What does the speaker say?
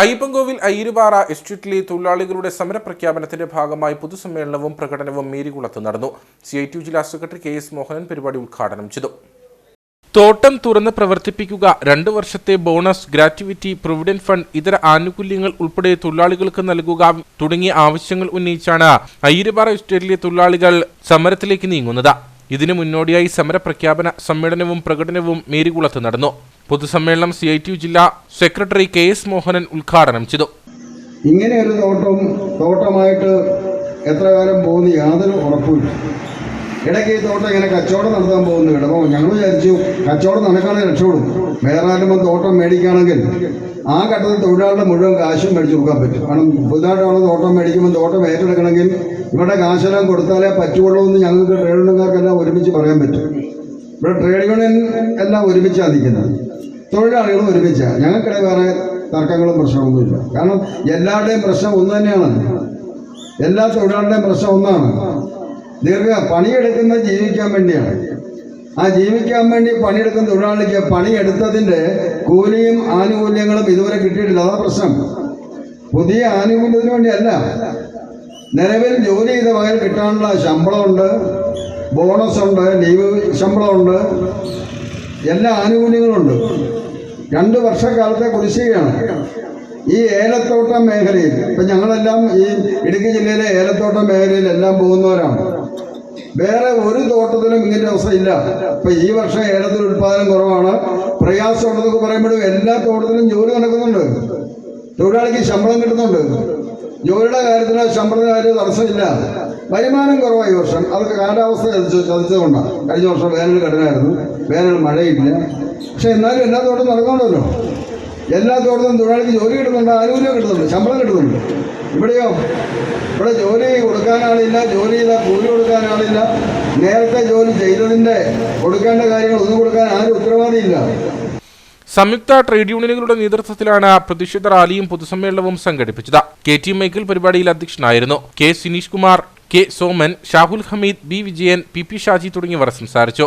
അയ്യപ്പൻകോവിൽ അയ്യരുപാറ എസ്റ്റേറ്റിലെ തൊഴിലാളികളുടെ സമരപ്രഖ്യാപനത്തിന്റെ ഭാഗമായി പൊതുസമ്മേളനവും പ്രകടനവും മേരികുളത്ത് നടന്നു. സി ഐ ടി ജില്ലാ സെക്രട്ടറി കെ എസ് മോഹനൻ പരിപാടി ഉദ്ഘാടനം ചെയ്തു. തോട്ടം തുറന്ന് പ്രവർത്തിപ്പിക്കുക രണ്ടു വർഷത്തെ ബോണസ് ഗ്രാറ്റുവിറ്റി പ്രൊവിഡന്റ് ഫണ്ട് ഇതര ആനുകൂല്യങ്ങൾ ഉൾപ്പെടെ തൊഴിലാളികൾക്ക് നൽകുക തുടങ്ങിയ ആവശ്യങ്ങൾ ഉന്നയിച്ചാണ് അയ്യരുപാറ എസ്റ്റേറ്റിലെ തൊഴിലാളികൾ സമരത്തിലേക്ക് നീങ്ങുന്നത്. ഇതിനു മുന്നോടിയായി സമരപ്രഖ്യാപന സമ്മേളനവും പ്രകടനവും മേരികുളത്ത് നടന്നു. പൊതുസമ്മേളനം സി ഐ ടി യു ജില്ലാ സെക്രട്ടറി കെ എസ് മോഹനൻ ഉദ്ഘാടനം ചെയ്തു. ഇങ്ങനെ ഒരു തോട്ടം തോട്ടമായിട്ട് എത്ര കാലം പോകുന്ന യാതൊരു ഉറപ്പുമില്ല ഇടയ്ക്ക് ഈ തോട്ടം ഇങ്ങനെ കച്ചവടം നടത്താൻ പോകുന്നു ഇടപോ ഞങ്ങൾ വിചാരിച്ചു കച്ചവടം നടക്കുകയാണെങ്കിൽ രക്ഷപ്പെടും വേറെ ആരും തോട്ടം മേടിക്കുകയാണെങ്കിൽ ആ ഘട്ടത്തിൽ തൊഴിലാളിയുടെ മുഴുവൻ കാശും മേടിച്ചു കൊടുക്കാൻ പറ്റും. കാരണം പുതുതായിട്ടുള്ള തോട്ടം മേടിക്കുമ്പോൾ തോട്ടം ഏറ്റെടുക്കണമെങ്കിൽ ഇവിടെ കാശെല്ലാം കൊടുത്താലേ പറ്റുള്ളൂ എന്ന് ഞങ്ങൾക്ക് ട്രേഡ് യൂണിയൻകാർക്കെല്ലാം ഒരുമിച്ച് പറയാൻ പറ്റും. ഇവിടെ ട്രേഡ് യൂണിയൻ എല്ലാം ഒരുമിച്ചാണ് നിൽക്കുന്നത്. തൊഴിലാളികളും ഒരുമിച്ചാണ് ഞങ്ങൾക്കിടെ വേറെ തർക്കങ്ങളും പ്രശ്നമൊന്നുമില്ല കാരണം എല്ലാവരുടെയും പ്രശ്നം ഒന്ന് തന്നെയാണ്. എല്ലാ തൊഴിലാളിയുടെയും പ്രശ്നം ഒന്നാണ്. ദീർഘ പണിയെടുക്കുന്ന ജീവിക്കാൻ വേണ്ടിയാണ്. ആ ജീവിക്കാൻ വേണ്ടി പണിയെടുക്കുന്ന തൊഴിലാളിക്ക് പണിയെടുത്തതിന്റെ കൂലിയും ആനുകൂല്യങ്ങളും ഇതുവരെ കിട്ടിയിട്ടില്ല. അതാ പ്രശ്നം. പുതിയ ആനുകൂല്യത്തിന് വേണ്ടിയല്ല. നിലവിൽ ജോലി ചെയ്ത വകയിൽ കിട്ടാനുള്ള ശമ്പളമുണ്ട്. ബോണസ് ഉണ്ട് ലീവ് ശമ്പളമുണ്ട്. എല്ലാ ആനുകൂല്യങ്ങളുണ്ട് രണ്ട് വർഷക്കാലത്തെ കുടിശ്ശികയാണ്. ഈ ഏലത്തോട്ടം മേഖലയിൽ ഇപ്പം ഞങ്ങളെല്ലാം ഈ ഇടുക്കി ജില്ലയിലെ ഏലത്തോട്ടം മേഖലയിൽ എല്ലാം പോകുന്നവരാണ്. വേറെ ഒരു തോട്ടത്തിലും ഇങ്ങനത്തെ അവസ്ഥ ഇല്ല. ഇപ്പം ഈ വർഷം ഏലത്തിൽ ഉൽപ്പാദനം കുറവാണ്. പ്രയാസമുള്ളതൊക്കെ പറയുമ്പോഴും എല്ലാ തോട്ടത്തിലും ജോലി നടക്കുന്നുണ്ട്. തൊഴിലാളിക്ക് ശമ്പളം കിട്ടുന്നുണ്ട്. ജോലിയുടെ കാര്യത്തിന് ശമ്പളത്തിന് കാര്യം തടസ്സമില്ല. വരുമാനം കുറവായി വർഷം. അവർക്ക് കാലാവസ്ഥ ചതിച്ചു ചതിച്ചതുകൊണ്ടാണ്. കഴിഞ്ഞ വർഷം വേനൽ കഠിനായിരുന്നു. വേനൽ മഴയില്ല. പക്ഷെ എന്നാലും എല്ലാ തോട്ടം നടക്കണമല്ലോ എല്ലാ തോട്ടത്തും തൊഴിലാളിക്ക് ജോലി കിട്ടുന്നുണ്ട് ആനുകൂല്യം കിട്ടുന്നുണ്ട് ശമ്പളം കിട്ടുന്നുണ്ട്. ഇവിടെയോ? ഇവിടെ ജോലി കൊടുക്കാൻ ആളില്ല ജോലി ചെയ്ത കൂലി കൊടുക്കാൻ ആളില്ല. നേരത്തെ ജോലി ചെയ്തതിന്റെ കൊടുക്കേണ്ട കാര്യങ്ങൾ ഒന്നും കൊടുക്കാൻ ആരും ഉത്തരവാദിയില്ല. സംയുക്ത ട്രേഡ് യൂണിയനുകളുടെ നേതൃത്വത്തിലാണ് പ്രതിഷേധ റാലിയും പൊതുസമ്മേളനവും സംഘടിപ്പിച്ചത്. കെ ടി മൈക്കിൾ പരിപാടിയിൽ അധ്യക്ഷനായിരുന്നു K Sineesh Kumar. K Soman Shahul Hameed B Vijayan P P Shaji തുടങ്ങിയവർ സംസാരിച്ചു.